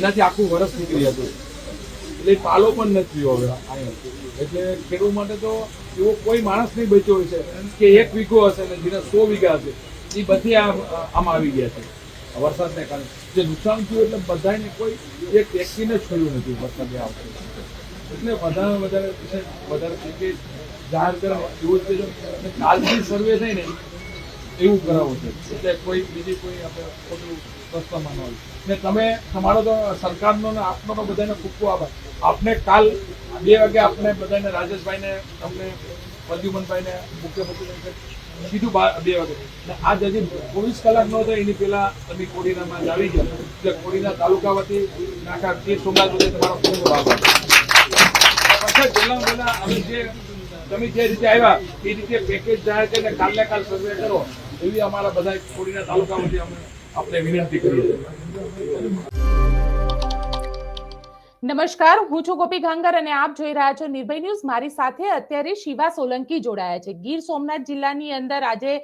એનાથી આખું વરસ નીકળી હતું એટલે પાલો પણ નથી હવે એટલે ખેડૂત માટે તો એવો કોઈ માણસ નહીં બચ્યો હોય છે. કે એક વીઘો હશે ને જેના સો વીઘા હશે, એ બધી આમ આવી ગયા છે. વરસાદને કારણે. જે નુકસાન થયું એટલે બધાને કોઈ એક વ્યક્તિને થયું નથી વરસાદે આવશે એટલે વધારે વધારે વધારે જાહેર કરવા એવું જ કાલથી સર્વે થઈને એવું કરાવવું છે. એટલે કોઈ બીજી કોઈ આપણે ખોટું રસ્તામાં ન ને તમે, તમારો તો સરકારનો ને આપનો તો બધાને ખૂબ ખૂબ આભાર. આપને કાલ બે વાગે આપણે બધાને રાજેશભાઈને, તમને પ્રદ્યુમનભાઈને મુખ્યમંત્રી સીધું બા- વાગે. ને આ જજી ચોવીસ કલાક નો હતો એની પહેલા તમે કોડીનામાં જ આવી એટલે કોડીના તાલુકા વતી નાકા ગીર સોમનાથ સુધી તમારો ખૂબ આભાર. પહેલા પહેલા અમે જે, તમે જે રીતે આવ્યા, એ રીતે પેકેજ જાહેર કરીને કાલને કાલ સર્વે કરો. એવી અમારા બધા કોડીના તાલુકા અમે આપણે વિનંતી કરીએ નમસ્કાર, હું છું ગોપી ગાંગર અને આપ જોઈ રહ્યા છો નિર્ભય ન્યૂઝ. મારી સાથે અત્યારે શિવા સોલંકી જોડાયા છે. ગીર સોમનાથ જિલ્લાની અંદર આજે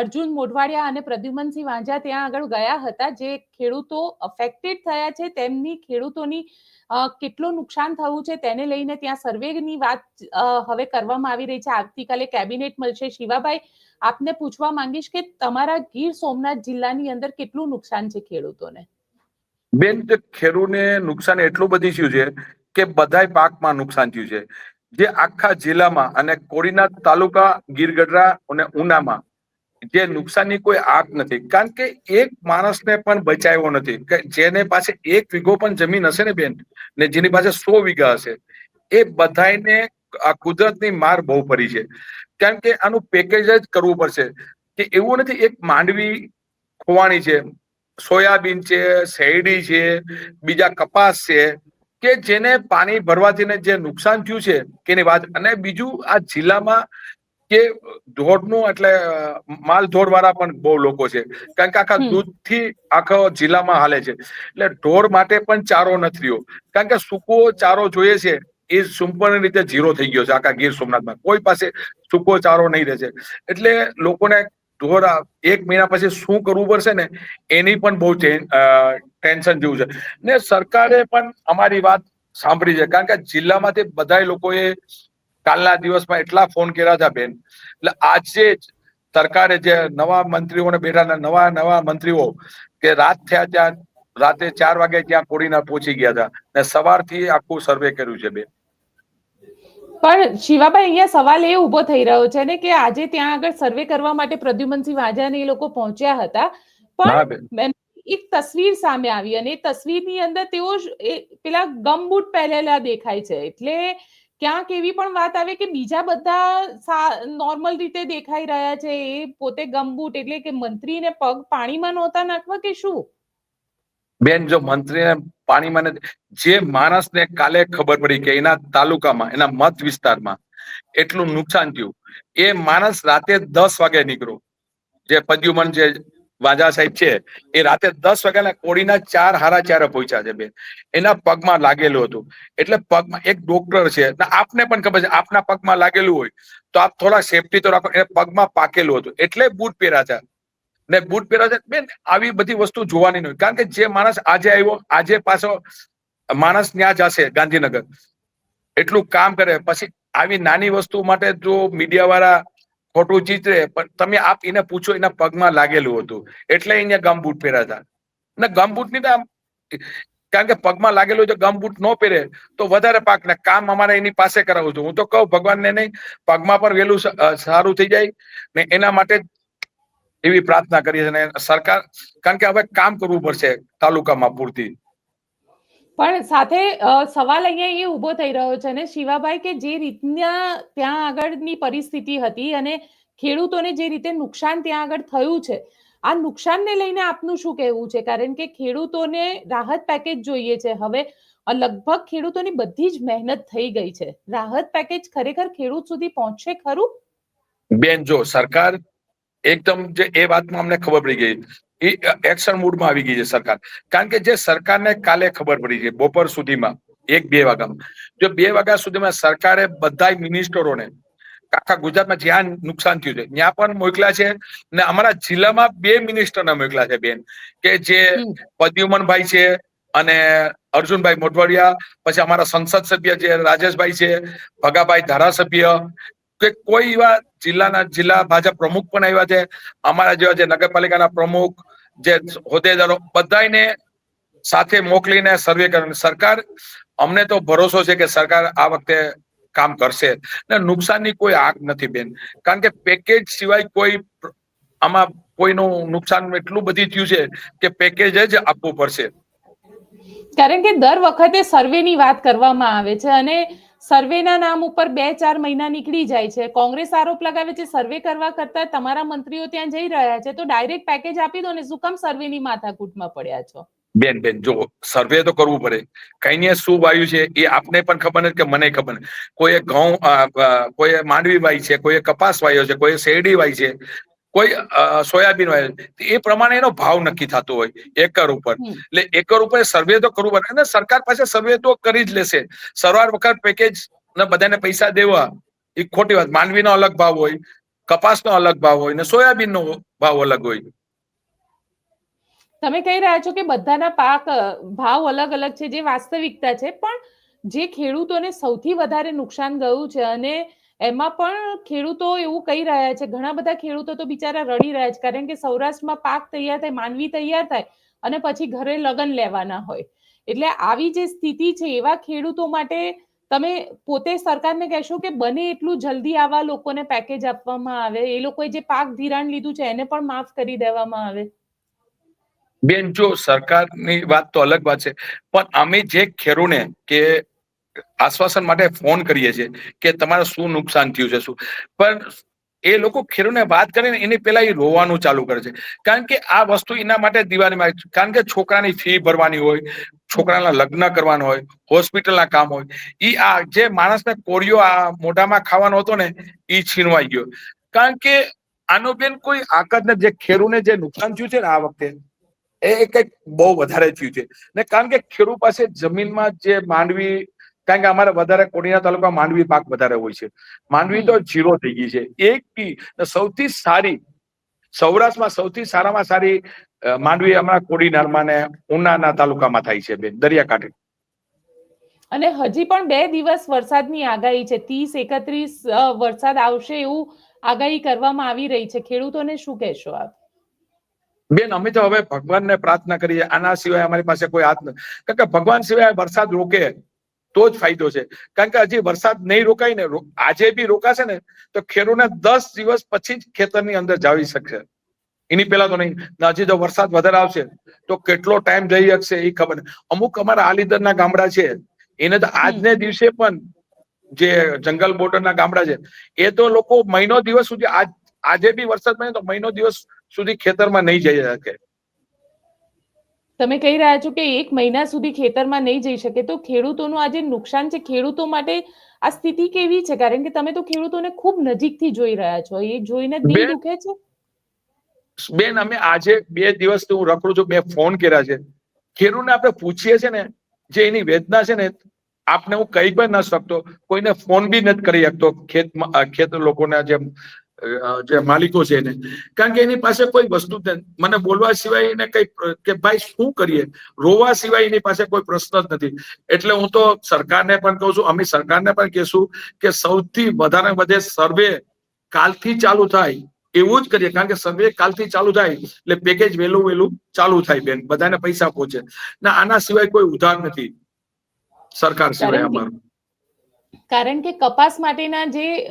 અર્જુન મોઢવાડિયા અને પ્રદ્યુમનસિંહ વાંઝા ત્યાં આગળ ગયા હતા. જે ખેડૂતો અફેક્ટેડ થયા છે, તેમની ખેડૂતોની કેટલું નુકસાન થયું છે તેને લઈને ત્યાં સર્વેની વાત હવે કરવામાં આવી રહી છે. આવતીકાલે કેબિનેટ મળશે. શિવાભાઈ, આપને પૂછવા માંગીશ કે તમારા ગીર સોમનાથ જિલ્લાની અંદર કેટલું નુકસાન છે ખેડૂતોને? બેન જે ખેડૂતને નુકસાન એટલું બધી થયું છે કે બધાય પાકમાં નુકસાન થયું છે. જે આખા જિલ્લામાં અને કોડીનાથ તાલુકા ગીરગઢરા અને ઉનામાં જે નુકસાનની કોઈ આંક નથી. કારણ કે એક માણસને પણ બચાવ્યો નથી. કે જેને પાસે એક વીઘો પણ જમીન હશે ને બેન, ને જેની પાસે સો વીઘા હશે, એ બધાને આ કુદરતની માર બહુ પડી છે. કારણ કે આનું પેકેજ જ કરવું પડશે. કે એવું નથી, એક માંડવી ખોવાણી છે, સોયાબીન છે, શેરડી છે, બીજા કપાસ છે, કે જેને પાણી ભરવાથી જે નુકસાન થયું છે તેની વાત. અને બીજું, આ જિલ્લામાં કે ઢોરનું એટલે માલ ઢોર વાળા પણ બહુ લોકો છે. કારણ કે આખા દૂધથી આખા જિલ્લામાં હાલે છે. એટલે ઢોર માટે પણ ચારો નથી રહ્યો કારણ કે સૂકો ચારો જોઈએ છે એ સંપૂર્ણ રીતે ઝીરો થઈ ગયો છે આખા ગીર સોમનાથમાં. કોઈ પાસે સૂકો ચારો નહીં રહે છે. એટલે લોકોને ઢોર એક મહિના પછી શું કરવું પડશે ને એની પણ બહુ ટેન્શન જેવું છે. ને સરકારે પણ અમારી વાત સાંભળી છે. કારણ કે જિલ્લામાંથી બધા લોકોએ કાલના દિવસમાં એટલા ફોન કર્યા હતા બેન. એટલે આજે જ સરકારે જે નવા મંત્રીઓને બેઠા નવા નવા મંત્રીઓ કે રાત થયા ત્યાં રાતે ચાર વાગે ત્યાં કોડીના પહોંચી ગયા હતા. ને સવારથી આખું સર્વે કર્યું છે બેન. પણ શિવાભાઈ અહીંયા સવાલ એ ઊભો થઈ રહ્યો છે ને કે આજે ત્યાં આગળ સર્વે કરવા માટે પ્રદ્યુમનસિંહ વાજા ને એ લોકો પહોંચ્યા હતા. પણ એક તસવીર સામે આવી અને એ તસવીરની અંદર તેઓ પેલા ગમબૂટ પહેરેલા દેખાય છે. એટલે ક્યાંક એવી પણ વાત આવે કે બીજા બધા નોર્મલ રીતે દેખાઈ રહ્યા છે, એ પોતે ગમબૂટ એટલે કે મંત્રીને પગ પાણીમાં નહોતા નાખવા કે શું? બેન, જો મંત્રીને પાણીમાં જે માણસને કાલે ખબર પડી કે એના તાલુકામાં, એના મત વિસ્તારમાં એટલું નુકસાન થયું. એ માણસ રાતે દસ વાગે નીકળ્યો. જે પદ્યુમન જે વાજા સાહેબ છે, એ રાતે દસ વાગ્યાના કોડીના ચાર હારા ચારે પહોંચ્યા છે બેન. એના પગમાં લાગેલું હતું. એટલે પગમાં એક ડોક્ટર છે આપને પણ ખબર છે, આપના પગમાં લાગેલું હોય, તો આપ થોડા સેફટી તો રાખો, એને પગમાં પાકેલું હતું. એટલે બૂટ પહેર્યા છે ને બૂટ પહેર્યા છે બેન, આવી બધી વસ્તુ જોવાની નહીં. કારણ કે જે માણસ આજે આવ્યો, આજે પાછો માણસ ત્યાં જશે ગાંધીનગર. એટલું કામ કરે. પછી આવી નાની વસ્તુ માટે જો મીડિયા વાળા ખોટું ચિત્રે પણ તમે આપ એને પૂછો એના પગમાં લાગેલું હતું. એટલે અહીંયા ગમ બૂટ પહેર્યા હતા. ને ગમબૂટની આમ, કારણ કે પગમાં લાગેલું હોય તો ગમબૂટ ન પહેરે, તો વધારે પાક ને કામ અમારે એની પાસે કરાવું છું હું તો કહું, ભગવાનને નહીં, પગમાં પણ વહેલું સારું થઈ જાય ને એના માટે એવી પ્રાર્થના કરીએ છીએ. સરકાર, કારણ કે હવે કામ કરવું પડશે તાલુકામાં પૂરતી. પણ સાથે સવાલ અહીંયા એ ઊભો થઈ રહ્યો છે ને, શિવાભાઈ, કે જે રીતના ત્યાં આગળની પરિસ્થિતિ હતી અને ખેડૂતોને જે રીતે નુકસાન ત્યાં આગળ થયું છે, આ નુકસાનને લઈને આપનું શું કહેવું છે? કારણ કે ખેડૂતોને રાહત પેકેજ જોઈએ છે. હવે લગભગ ખેડૂતોની બધી જ મહેનત થઈ ગઈ છે. રાહત પેકેજ ખરેખર ખેડૂત સુધી પહોંચશે ખરું? બેન, જો સરકાર એકદમ જે એ વાતમાં અમને ખબર પડી ગઈ. એ એક્શન મૂડમાં આવી ગઈ છે સરકાર. કારણ કે જે સરકારને કાલે ખબર પડી છે બપોર સુધીમાં એક બે વાગ્યામાં. જો બે વાગ્યા સુધીમાં સરકારે બધા મિનિસ્ટરોને આખા ગુજરાતમાં જ્યાં નુકસાન થયું છે ત્યાં પણ મોકલ્યા છે ને અમારા જિલ્લામાં બે મિનિસ્ટરને મોકલ્યા છે બેન. કે જે પદ્યુમનભાઈ છે અને અર્જુનભાઈ મોઢવાડિયા પછી અમારા સંસદ સભ્ય જે રાજેશભાઈ છે ભગાભાઈ ધારાસભ્ય કે કોઈ એવા જિલ્લાના, જિલ્લા ભાજપ પ્રમુખ પણ આવ્યા છે, અમારા જેવા જે નગરપાલિકાના પ્રમુખ, જે હોદ્દેદારો બધાને સાથે મોકલીને સર્વે કરે. સરકાર, અમને તો ભરોસો છે કે સરકાર આ વખતે કામ કરશે. ને નુકસાનની કોઈ આગ નથી બેન. કારણ કે પેકેજ સિવાય કોઈ આમાં કોઈનું નુકસાન એટલું બધી થયું છે કે પેકેજ જ આપવું પડશે. કારણ કે દર વખતે સર્વેની વાત કરવામાં આવે છે અને સર્વેના નામ ઉપર બે ચાર મહિના નીકળી જાય છે. કોંગ્રેસ આરોપ લગાવે છે, સર્વે કરવા કરતા તમારા મંત્રીઓ ત્યાં જઈ રહ્યા છે, તો ડાયરેક્ટ પેકેજ આપી દો ને શું કામ સર્વેની માથાકૂટમાં પડ્યા છો? બેન બેન, જો સર્વે તો કરવું પડે. કઈ ને શું વાયુ છે એ આપને પણ ખબર નથી કે મને ખબર કોઈએ ઘઉં કોઈએ માંડવી વાય છે કોઈએ કપાસ વાયો છે કોઈએ શેરડી વાય છે. કોઈ સોયાબીન હોય છે એ પ્રમાણે એનો ભાવ નક્કી થતો હોય એકર ઉપર. એટલે એકર ઉપર સર્વે તો કરવું પડે. અને સરકાર પાસે સર્વે તો કરી જ લેશે. સરવાર વખત પેકેજ ને બધાને પૈસા દેવા એ ખોટી વાત. માંડવીનો અલગ ભાવ હોય કપાસનો અલગ ભાવ હોય ને સોયાબીનનો ભાવ અલગ હોય. તમે કહી રહ્યા છો કે બધાના પાક ભાવ અલગ અલગ છે જે વાસ્તવિકતા છે પણ જે ખેડૂતોને સૌથી વધારે નુકસાન ગયું છે અને એમાં પણ ખેડૂતો એવું કહી રહ્યા છે, ઘણા બધા ખેડૂતો તો બિચારા રડી રહ્યા છે, કારણ કે સૌરાષ્ટ્રમાં પાક તૈયાર થાય, માનવી તૈયાર થાય અને પછી ઘરે લગ્ન લેવાના હોય. એટલે આવી જે સ્થિતિ છે, એવા ખેડૂતો માટે તમે પોતે સરકારને કહેશો કે બને એટલું જલ્દી આવા લોકોને પેકેજ આપવામાં આવે, એ લોકોએ જે પાક ધિરાણ લીધું છે, એને પણ માફ કરી દેવામાં આવે? બેન, જો સરકારની વાત તો અલગ વાત છે, પણ અમે જે ખેડૂને કે આશ્વાસન માટે ફોન કરીએ છીએ કે તમારે શું નુકસાન થયું છે, શું? પણ એ લોકો ખેડૂતને વાત કરીને એની પેલા એ રોવાનું ચાલુ કરે છે. કારણ કે આ વસ્તુ એના માટે દિવાળીમાં કારણ કે છોકરાની ફી ભરવાની હોય, છોકરાના લગ્ન કરવાનું હોય, હોસ્પિટલના કામ હોય એ આ જે માણસને કોરિયો આ મોઢામાં ખાવાનો હતો ને એ છીનવાઈ ગયો. કારણ કે આનો બેન કોઈ આકત ને જે ખેડૂને જે નુકસાન થયું છે ને આ વખતે, એ કંઈક બહુ વધારે થયું છે. ને કારણ કે ખેડૂત પાસે જમીનમાં જે માંડવી કારણ કે અમારે વધારે કોડીના તાલુકા માંડવી પાક વધારે હોય છે. માંડવી તો જીરો થઈ ગઈ છે. એક સૌથી સારી સૌરાષ્ટ્રમાં સૌથી સારામાં સારી માંડવી હમણાં કોડીનારમાં ને ઉનાના તાલુકામાં થાય છે બેન દરિયાકાંઠે. અને હજી પણ બે દિવસ વરસાદની આગાહી છે. ત્રીસ એકત્રીસ વરસાદ આવશે એવું આગાહી કરવામાં આવી રહી છે. ખેડૂતોને શું કહેશો આપ? બેન અમે તો હવે ભગવાનને પ્રાર્થના કરીએ. આના સિવાય અમારી પાસે કોઈ હાથ નથી કારણ કે ભગવાન સિવાય વરસાદ રોકે. તો જ ફાયદો છે. કારણ કે હજી વરસાદ નહીં રોકાય ને આજે બી રોકાશે ને તો ખેડૂતને દસ દિવસ પછી જ ખેતરની અંદર જાવી શકશે. એની પેલા તો નહીં. હજી જો વરસાદ વધારે આવશે તો કેટલો ટાઈમ જઈ શકશે એ ખબર અમુક અમારા આલીદરના ગામડા છે એને તો આજને દિવસે પણ જે જંગલ બોર્ડરના ગામડા છે એ તો લોકો મહિનો દિવસ સુધી આજ આજે બી વરસાદ પડે તો મહિનો દિવસ સુધી ખેતરમાં નહીં જઈ શકે. તમે કહી રહ્યા છો કે એક મહિના સુધી ખેતરમાં નહીં જઈ શકે તો ખેડૂતોનું આ જે નુકસાન છે? ખેડૂતો માટે આ સ્થિતિ કેવી છે? કારણ કે તમે તો ખેડૂતોને ખૂબ નજીકથી જોઈ રહ્યા છો એ જોઈને દિલ બેન, દુખે છે? બેન અમે આજે બે દિવસથી હું રખડું છું બે ફોન કર્યા છે. ખેડૂતને આપણે પૂછીએ છે ને જે એની વેદના છે ને આપને હું કહી પણ ન શકતો કોઈને ફોન બી નથી કરી શકતો ખેત ખેત લોકોના જે અ, જે માલિકો છે એને. કારણ કે એની પાસે કોઈ વસ્તુ જ નથી મને બોલવા સિવાય એને કઈ કે ભાઈ શું કરીએ? રોવા સિવાય એની પાસે કોઈ પ્રશ્ન જ નથી. એટલે હું તો સરકારને પણ કહું છું અમે સરકારને પણ કહેશું કે સૌથી વધારે વધે સર્વે કાલથી ચાલુ થાય. એવું જ કરીએ કારણ કે સર્વે કાલથી ચાલુ થાય. એટલે પેકેજ વહેલું વહેલું ચાલુ થાય બેન બધાને પૈસા પહોંચે. ના આના સિવાય કોઈ ઉધાર નથી. સરકાર સિવાય કારણ કે- અમારું. કારણ કે કપાસ માટેના જે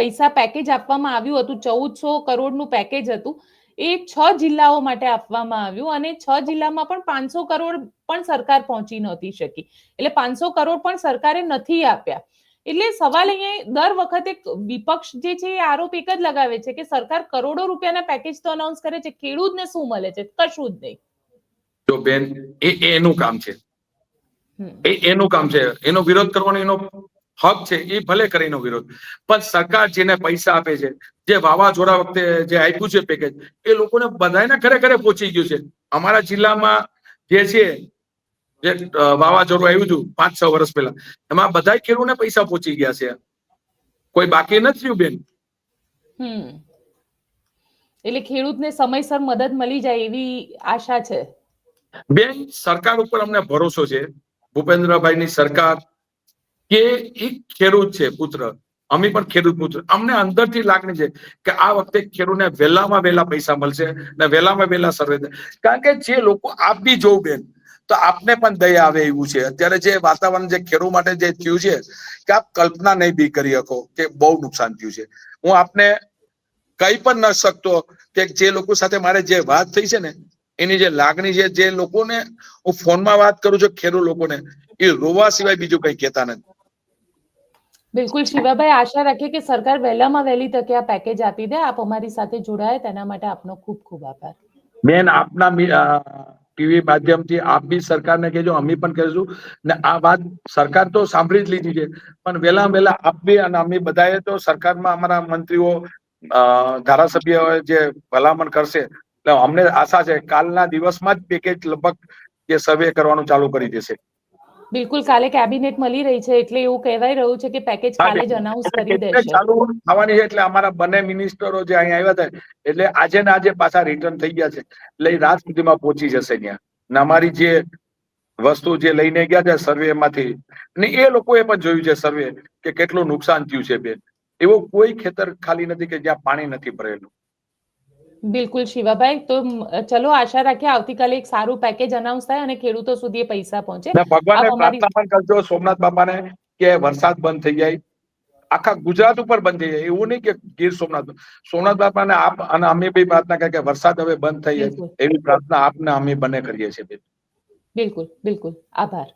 પૈસા પેકેજ આપવામાં આવ્યું હતું ચૌદસો કરોડનું પેકેજ હતું. એ છ જિલ્લાઓ માટે આપવામાં આવ્યું અને છ જિલ્લામાં પણ પાંચસો કરોડ પણ સરકાર પહોંચી નહોતી શકી. એટલે પાંચસો કરોડ પણ સરકારે નથી આપ્યા. એટલે સવાલ અહીંયા દર વખતે વિપક્ષ જે છે એ આરોપ એક જ લગાવે છે કે સરકાર કરોડો રૂપિયાના પેકેજ તો અનાઉન્સ કરે છે ખેડૂતને શું મળે છે? કશું જ નહીં. જો બેન એ એ એનું કામ છે. એ એનું કામ છે. એનો વિરોધ કરવાનો એનો હક છે એ ભલે કરીનો વિરોધ પણ સરકાર જેને પૈસા આપે છે જે વાવાઝોડા વખતે જે આપ્યું છે પેકેજ એ લોકોને બધાને ઘરે ઘરે પહોંચી ગયું છે. અમારા જિલ્લામાં જે છે જે વાવાઝોડું આવ્યું હતું પાંચ છ વર્ષ પહેલા એમાં બધા ખેડૂતને પૈસા પહોંચી ગયા છે. કોઈ બાકી નથી રહ્યું બેન? હમ. એટલે ખેડૂતને સમયસર મદદ મળી જાય એવી આશા છે. બેન સરકાર ઉપર અમને ભરોસો છે. ભૂપેન્દ્રભાઈની સરકાર કે એ ખેડૂત છે, પુત્ર. અમે પણ ખેડૂત પુત્ર. અમને અંદરથી લાગણી છે કે આ વખતે ખેડૂતને વહેલામાં વહેલા પૈસા મળશે ને વહેલામાં વહેલા સર્વે કારણ કે જે લોકો આપ બી જોઉં બેન, તો આપને પણ દયા આવે એવું છે. અત્યારે જે વાતાવરણ જે ખેડૂત માટે જે થયું છે કે આપ કલ્પના નહીં બી કરી શકો કે બહુ નુકસાન થયું છે. હું આપને કઈ પણ ન શકતો કે જે લોકો સાથે મારે જે વાત થઈ છે ને, એની જે લાગણી છે, જે લોકોને હું ફોનમાં વાત કરું છું ખેડૂત લોકોને, એ રોવા સિવાય બીજું કઈ કહેતા નથી. બિલકુલ, શિવાભાઈ, આશા રાખીએ કે સરકાર વહેલામાં વહેલી તકે આ પેકેજ આપી દે. આપ અમારી સાથે જોડાયા. તેના માટે આપનો ખૂબ ખૂબ આભાર. બેન, આપના ટીવી માધ્યમથી આપ બી સરકારને કહેજો, અમે પણ કહીશું. ને આ વાત સરકાર તો સાંભળી જ લીધી છે. પણ વહેલા વહેલા આપ બી અને અમે બધાએ તો સરકારમાં અમારા મંત્રીઓ ધારાસભ્ય જે ભલામણ કરશે. એટલે અમને આશા છે, કાલના દિવસમાં જ પેકેજ લગભગ જે સર્વે કરવાનું ચાલુ કરી દેશે. બિલકુલ કાલે કેબિનેટ મળી રહી છે એટલે એવું કહેવાય રહ્યું છે કે પેકેજ કાલે જ અનાઉન્સ કરી દેશે. ચાલુ થવાની છે એટલે અમારા બંને મિનિસ્ટરો જે અહીં આવ્યા હતા એટલે આજે ને આજે પાછા રિટર્ન થઈ ગયા છે. એટલે રાત સુધીમાં પહોંચી જશે ત્યાં. ને અમારી જે વસ્તુ જે લઈને ગયા છે સર્વે માંથી ને એ લોકોએ પણ જોયું છે સર્વે કે કેટલું નુકસાન થયું છે બેન. એવો કોઈ ખેતર ખાલી નથી કે જ્યાં પાણી નથી ભરેલું. બિલકુલ શિવાભાઈ તો ચલો આશા રાખીએ આવતીકાલે એક સારું પેકેજ અનાઉન્સ થાય અને ખેડૂતો સુધી પૈસા પહોંચે. ને ભગવાનને પ્રાર્થના પણ કરજો સોમનાથ બાપાને કે વરસાદ બંધ થઈ જાય. આખા ગુજરાત ઉપર બંધ થઈ જાય. એવું નહીં કે ગીર સોમનાથ. સોમનાથ બાપાને આપ અને અમે બી પ્રાર્થના કરીએ કે વરસાદ હવે બંધ થઈ જાય. એવી પ્રાર્થના આપને અમે બંને કરીએ છીએ. બિલકુલ બિલકુલ. આભાર.